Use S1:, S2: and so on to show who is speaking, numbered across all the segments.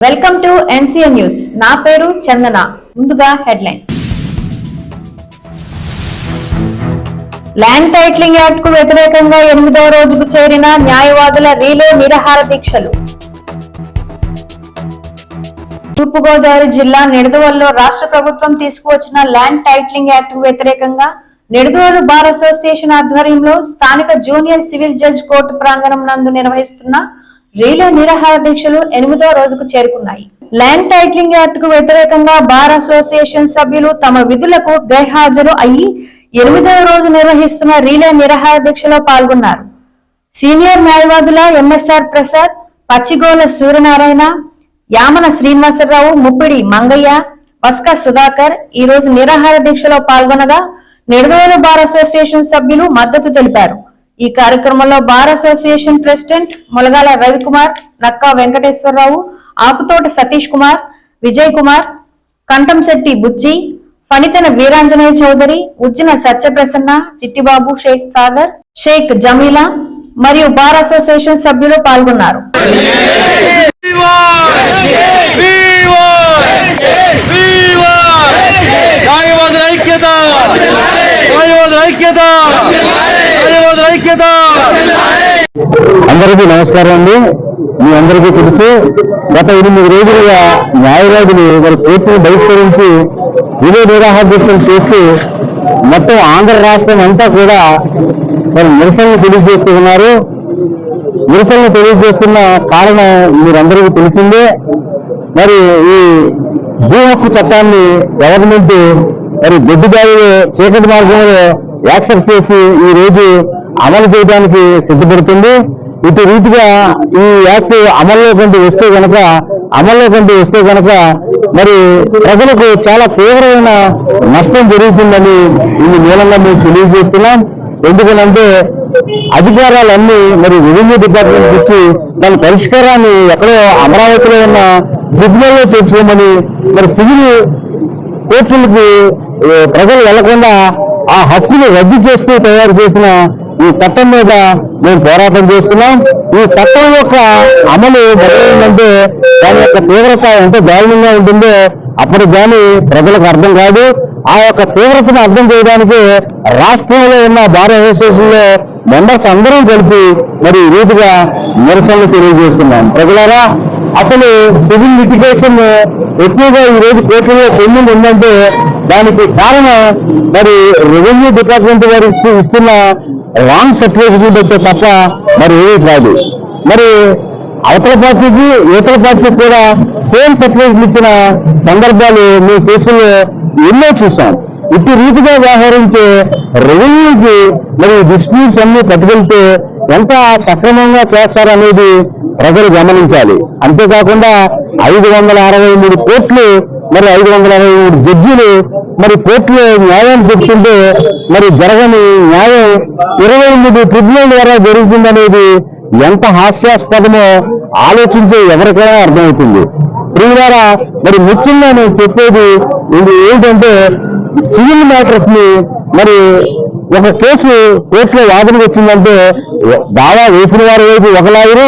S1: Welcome to NCN news. నా పేరు చందన. ముందుగా హెడ్లైన్స్. ల్యాండ్ టైటిలింగ్ యాక్ట్కు వ్యతిరేకంగా ఎనిమిదవ రోజుకు చేరిన న్యాయవాదుల రీలే నిరాహార దీక్షలు. తూర్పుగోదావరి జిల్లా నిడదవల్లో రాష్ట్ర ప్రభుత్వం తీసుకువచ్చిన ల్యాండ్ టైటిలింగ్ యాక్ట్కు వ్యతిరేకంగా నిడదవోలు బార్ అసోసియేషన్ ఆధ్వర్యంలో స్థానిక జూనియర్ సివిల్ జడ్జ్ కోర్టు ప్రాంగణం నందు నిర్వహిస్తున్న రీలే నిరాహార దీక్షలు ఎనిమిదో రోజుకు చేరుకున్నాయి. ల్యాండ్ టైటిలింగ్ యాక్ట్కు వ్యతిరేకంగా బార్ అసోసియేషన్ సభ్యులు తమ విధులకు గైర్హాజరు అయ్యి ఎనిమిదవ రోజు నిర్వహిస్తున్న రీలే నిరాహార దీక్షలో పాల్గొన్నారు. సీనియర్ న్యాయవాదుల ఎంఎస్ఆర్ ప్రసాద్ పచ్చిగోల సూర్యనారాయణ యామన శ్రీనివాసరావు ముప్పిడి మంగయ్య వస్క సుధాకర్ ఈ రోజు నిరాహార దీక్షలో పాల్గొనగా నిడదవోలు బార్ అసోసియేషన్ సభ్యులు మద్దతు తెలిపారు. ఈ కార్యక్రమంలో bar association president Mulagala Ravikumar Nakka Venkateswararao Akutota Satish Kumar Vijay Kumar Kanthamsetti Bujji Phanitana Veeranjaneya Chowdary Ujjina Satyaprasanna Chittibabu Sheikh Sagar Sheikh Jameela మరియు బార్ అసోసియేషన్ సభ్యులు పాల్గొన్నారు
S2: ఐక్యత ఐక్యత ఐక్యత
S3: అందరికీ నమస్కారం అండి. మీ అందరికీ తెలుసు గత ఎనిమిది రోజులుగా న్యాయవాదులు వారి కోర్టును బహిష్కరించి విధి నిరాహార దీక్షలు చేస్తూ మొత్తం ఆంధ్ర రాష్ట్రం అంతా కూడా మరి నిరసనలు తెలియజేస్తూ ఉన్నారు. నిరసనలు తెలియజేస్తున్న కారణం మీరందరికీ తెలిసిందే. మరి ఈ భూ హక్కు చట్టాన్ని గవర్నమెంట్ మరి గొడ్డుదారిలో చీకటి మార్గంలో యాక్సెప్ట్ చేసి ఈ రోజు అమలు చేయడానికి సిద్ధపడుతుంది. ఇటు రీతిగా ఈ యాక్ట్ అమల్లో కంటే వస్తే కనుక అమల్లో కంటే వస్తే కనుక మరి ప్రజలకు చాలా తీవ్రమైన నష్టం జరుగుతుందని ఈ మూలంగా మేము తెలియజేస్తున్నాం. ఎందుకనంటే అధికారాలన్నీ మరి రెవెన్యూ డిపార్ట్మెంట్ ఇచ్చి దాని పరిష్కారాన్ని ఎక్కడో అమరావతిలో ఉన్న దిగ్గులలో తెచ్చుకోమని మరి సివిల్ కోర్టులకు ప్రజలు వెళ్ళకుండా ఆ హక్కును రద్దు చేస్తూ తయారు చేసిన ఈ చట్టం మీద మేము పోరాటం చేస్తున్నాం. ఈ చట్టం యొక్క అమలు మొదలైందంటే దాని యొక్క తీవ్రత ఎంత దారుణంగా ఉంటుందో అప్పుడు కానీ ప్రజలకు అర్థం కాదు. ఆ యొక్క తీవ్రతను అర్థం చేయడానికి రాష్ట్రంలో ఉన్న బార్ అసోసియేషన్లో మెంబర్స్ అందరం కలిపి మరి ఈ రీతిగా నిరసనలు తెలియజేస్తున్నాం. ప్రజలారా అసలు సివిల్ లిటిగేషన్ ఎక్కువగా ఈ రోజు కోర్టులో పెండింగ్ ఉందంటే దానికి కారణం మరి రెవెన్యూ డిపార్ట్మెంట్ వారు ఇస్తున్న రాంగ్ సర్టిఫికెట్ బట్టే తప్ప మరి ఏమీ కాదు. మరి అవతల పార్టీకి ఇవతల పార్టీకి కూడా సేమ్ సర్టిఫికెట్లు ఇచ్చిన సందర్భాలు మీ కేసుల్లో ఎన్నో చూసాం ఇటు రీతిగా వ్యవహరించే రెవెన్యూకి మరి డిస్ప్యూట్స్ అన్ని పట్టుకెళ్తే ఎంత సక్రమంగా చేస్తారనేది ప్రజలు గమనించాలి. అంతేకాకుండా ఐదు వందల అరవై మూడు కోట్లు మరి ఐదు వందల అరవై మూడు జడ్జీలు మరి కోర్టులో న్యాయం చెప్తుంటే మరి జరగని న్యాయం ఇరవై మూడు ట్రిబ్యునల్ ద్వారా జరుగుతుందనేది ఎంత హాస్యాస్పదమో ఆలోచించే ఎవరికైనా అర్థమవుతుంది. ప్రియులారా మరి ముఖ్యంగా నేను చెప్పేది ఇది ఏంటంటే సివిల్ మ్యాటర్స్ని మరి ఒక కేసు కోర్టులో వాదన వచ్చిందంటే దావా వేసిన వారి వైపు ఒక లాయరు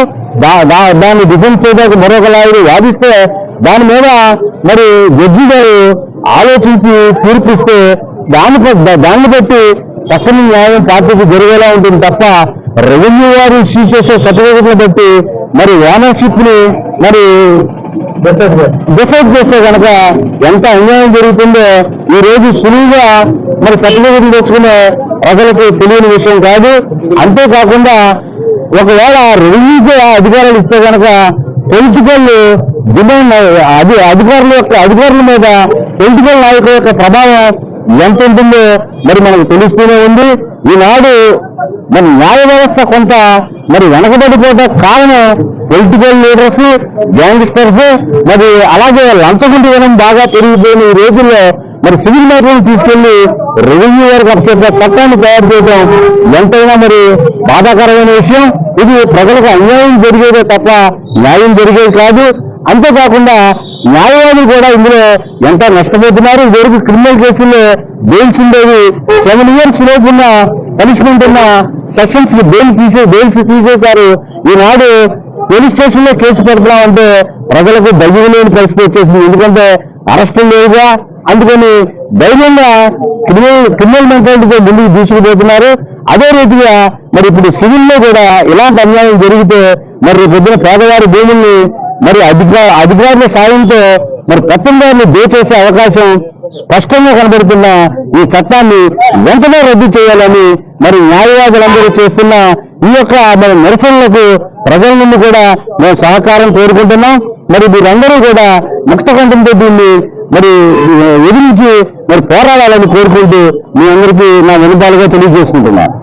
S3: దాన్ని డిఫెండ్ చేయడానికి మరొక లాయరు వాదిస్తే దాని మీద మరి జడ్జి గారు ఆలోచించి తీర్పిస్తే దాన్ని దాన్ని బట్టి చక్కని న్యాయం పార్టీకి జరిగేలా ఉంటుంది తప్ప రెవెన్యూ వారు ఇష్యూ చేసే సర్టిఫికెట్ని బట్టి మరి ఓనర్షిప్ని మరి డిసైడ్ చేస్తే కనుక ఎంత అన్యాయం జరుగుతుందో ఈ రోజు సులువుగా మరి సర్టిఫికెట్లు తెచ్చుకునే ప్రజలకు తెలియని విషయం కాదు. అంతేకాకుండా ఒకవేళ రెవెన్యూకి అధికారాలు ఇస్తే కనుక పొలిటికల్ డిమాండ్ అది అధికారుల యొక్క అధికారుల మీద పొలిటికల్ నాయకుల యొక్క ప్రభావం ఎంత ఉంటుందో మరి మనకు తెలుస్తూనే ఉంది. ఈనాడు మరి న్యాయ వ్యవస్థ కొంత మరి వెనకబడిపోవడం కారణం పొలిటికల్ లీడర్స్ గ్యాంగ్స్టర్స్ మరి అలాగే లంచగుండిదనం బాగా పెరిగిపోయిన ఈ రోజుల్లో మరి సివిల్ మ్యాటర్ని తీసుకెళ్ళి రెవెన్యూ వారికి అప్పచెప్పే చట్టాన్ని తయారు చేయడం ఎంతైనా మరి బాధాకరమైన విషయం. ఇది ప్రజలకు అన్యాయం జరిగేదే తప్ప న్యాయం జరిగేది కాదు. అంతేకాకుండా న్యాయవాదులు కూడా ఇందులో ఎంత నష్టపోతున్నారు? ఇదివరకు క్రిమినల్ కేసుల్లో బెయిల్స్ ఉండేవి సెవెన్ ఇయర్స్ లోపున్న పనిష్మెంట్ ఉన్న సెక్షన్స్కి బెయిల్ తీసే బెయిల్స్ తీసేశారు. ఈనాడు పోలీస్ స్టేషన్లో కేసు పెడుతున్నామంటే ప్రజలకు ధైర్యం లేని పరిస్థితి వచ్చేసింది. ఎందుకంటే అరెస్టులు లేవుగా. అందుకని ధైర్యంగా క్రిమినల్ క్రిమినల్ మెంటాలిటీతో ముందుకు దూసుకుపోతున్నారు. అదే రీతిగా మరి ఇప్పుడు సివిల్లో కూడా ఇలాంటి అన్యాయం జరిగితే మరి రేపు పొద్దున పేదవారి భూముల్ని మరి అధికార అధికారుల సాయంతో మరి పెత్తందారులు దోచేసే అవకాశం స్పష్టంగా కనబడుతున్న ఈ చట్టాన్ని వెంటనే రద్దు చేయాలని మరి న్యాయవాదులందరూ చేస్తున్న ఈ యొక్క మన నిరసనలకు ప్రజల నుండి కూడా మేము సహకారం కోరుకుంటున్నాం. మరి మీరందరూ కూడా ముక్తకంఠంతో దీన్ని మరి ఎదిరించి మరి పోరాడాలని కోరుకుంటూ మీ అందరికీ నా వినపాలుగా తెలియజేసుకుంటున్నాను.